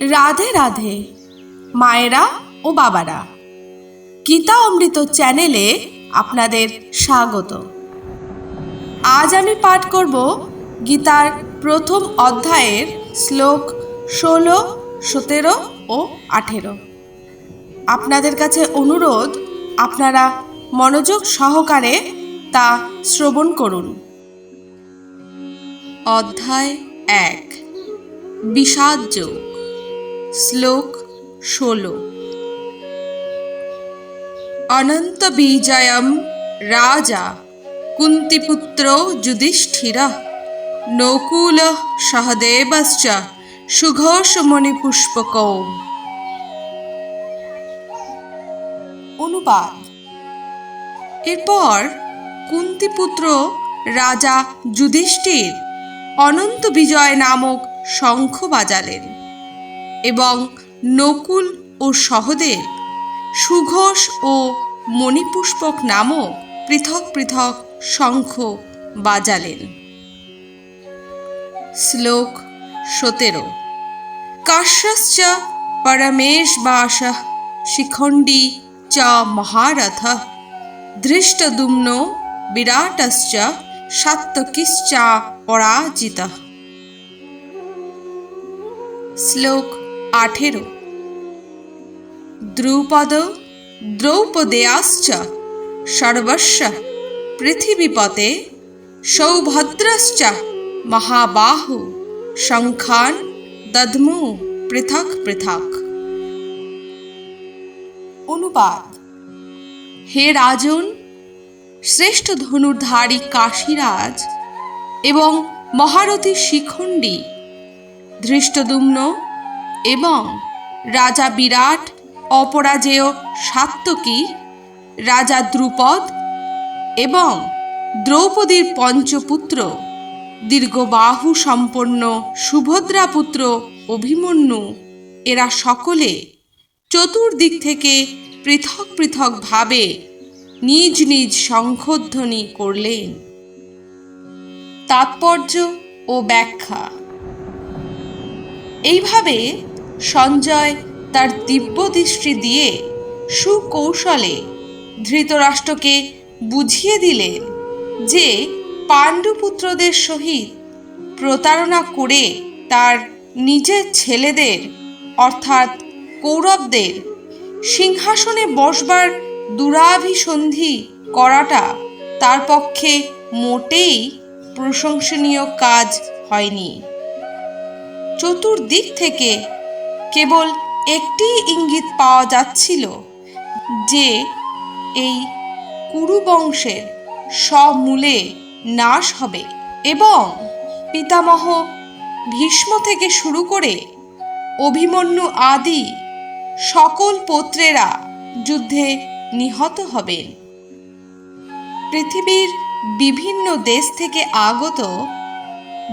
রাধে রাধে। মায়েরা ও বাবারা। গীতা অমৃত চ্যানেলে আপনাদের স্বাগত। আজ আমি পাঠ করব গীতার প্রথম অধ্যায়ের শ্লোক ষোলো, সতেরো ও আঠেরো। আপনাদের কাছে অনুরোধ, আপনারা মনোযোগ সহকারে তা শ্রবণ করুন। অধ্যায় এক। বিষাদ যোগ। শ্লোক ষোলো। অনন্ত বিজয়ম রাজা কুন্তিপুত্র যুধিষ্ঠির নকুল সহদেবশ্চ সুঘোষমণি পুষ্পক অনুবাদ। এরপর কুন্তিপুত্র রাজা যুধিষ্ঠির অনন্ত বিজয় নামক শঙ্খ বাজালেন। এবং নকুল ও সহদেব, সুঘোষ ও মণিপুষ্পক নামক পৃথক পৃথক শঙ্খ বাজালেন। শ্লোক সতেরো। কাশ্যশ্চ পরমেশ বাস শিখণ্ডী চ মহারথ ধৃষ্টদুম্ন বিরাটশ্চ সাত্তকিশ্চা পরাজিত। শ্লোক আঠেরো। দ্রুপদ, দ্রৌপদেয়াশ্চ, সর্বস্ব, পৃথিবীপতে, সৌভদ্রশ্চ, মহাবাহু, শঙ্খান, দদ্মু, পৃথক পৃথক। অনুবাদ। হে রাজন, শ্রেষ্ঠ ধনুর্ধারী কাশীরাজ এবং মহারথী শিখণ্ডী, ধৃষ্টদুম্ন এবং রাজা বিরাট, অপরাজেয় সাত্তকী রাজা দ্রুপদ এবং দ্রৌপদীর পঞ্চপুত্র, দীর্ঘবাহু সম্পন্ন সুভদ্রাপুত্র অভিমন্যু। এরা সকলে চতুর্দিক থেকে পৃথক পৃথকভাবে নিজ নিজ শঙ্খধ্বনি করলেন। তাৎপর্য ও ব্যাখ্যা। এইভাবে সঞ্জয় তার দিব্য দৃষ্টি দিয়ে সুকৌশলে ধৃতরাষ্ট্রকে বুঝিয়ে দিলেন যে পাণ্ডুপুত্রদের সহিত প্রতারণা করে তার নিজের ছেলেদের, অর্থাৎ কৌরবদের, সিংহাসনে বসবার দুরাভিসন্ধি করাটা তার পক্ষে মোটেই প্রশংসনীয় কাজ হয়নি। চতুর্দিক থেকে কেবল একটি ইঙ্গিত পাওয়া যাচ্ছিল যে এই কুরু বংশের সমূলে নাশ হবে এবং পিতামহ ভীষ্ম থেকে শুরু করে অভিমন্যু আদি সকল পুত্রেরা যুদ্ধে নিহত হবেন পৃথিবীর বিভিন্ন দেশ থেকে আগত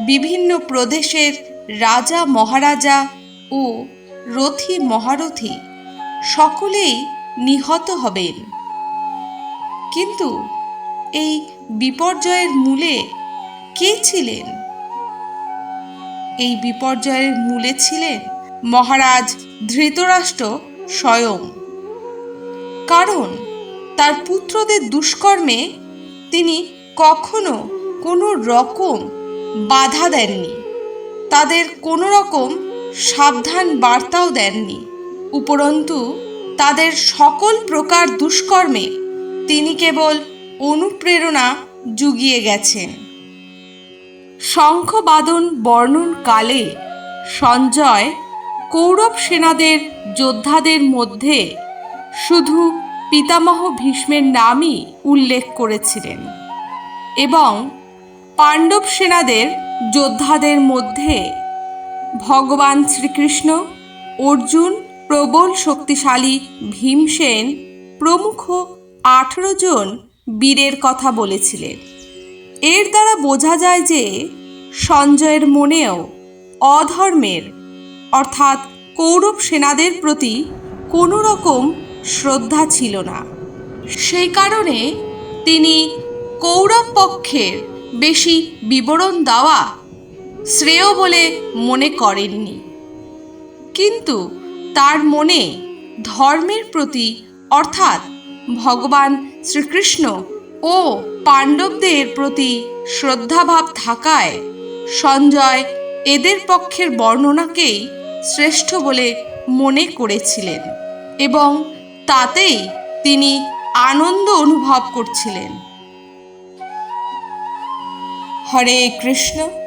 বিভিন্ন প্রদেশের রাজা, মহারাজা ও রথী মহারথী সকলেই নিহত হবেন। কিন্তু এই বিপর্যয়ের মূলে কে ছিলেন? এই বিপর্যয়ের মূলে ছিলেন মহারাজ ধৃতরাষ্ট্র স্বয়ং। কারণ তার পুত্রদের দুষ্কর্মে তিনি কখনো কোনো রকম বাধা দেননি। তাদের কোনো রকম সাবধান বার্তাও দেননি। উপরন্তু, তাদের সকল প্রকার দুষ্কর্মে তিনি কেবল অনুপ্রেরণা জুগিয়ে গেছেন। শঙ্খবাদন বর্ণন কালে সঞ্জয় কৌরব সেনাদের যোদ্ধাদের মধ্যে শুধু পিতামহ ভীষ্মের নামই উল্লেখ করেছিলেন এবং পাণ্ডব সেনাদের যোদ্ধাদের মধ্যে ভগবান শ্রীকৃষ্ণ, অর্জুন, প্রবল শক্তিশালী ভীমসেন প্রমুখ আঠেরো জন বীরের কথা বলেছিলেন। এর দ্বারা বোঝা যায় যে সঞ্জয়ের মনেও অধর্মের, অর্থাৎ কৌরব সেনাদের প্রতি কোনো রকম শ্রদ্ধা ছিল না। সেই কারণে তিনি কৌরব পক্ষের বেশি বিবরণ দেওয়া শ্রেয় বলে মনে করেননি। কিন্তু তার মনে ধর্মের প্রতি, অর্থাৎ ভগবান শ্রীকৃষ্ণ ও পাণ্ডবদের প্রতি শ্রদ্ধাভাব থাকায় সঞ্জয় এদের পক্ষের বর্ণনাকেই শ্রেষ্ঠ বলে মনে করেছিলেন এবং তাতেই তিনি আনন্দ অনুভব করছিলেন। হরে কৃষ্ণ।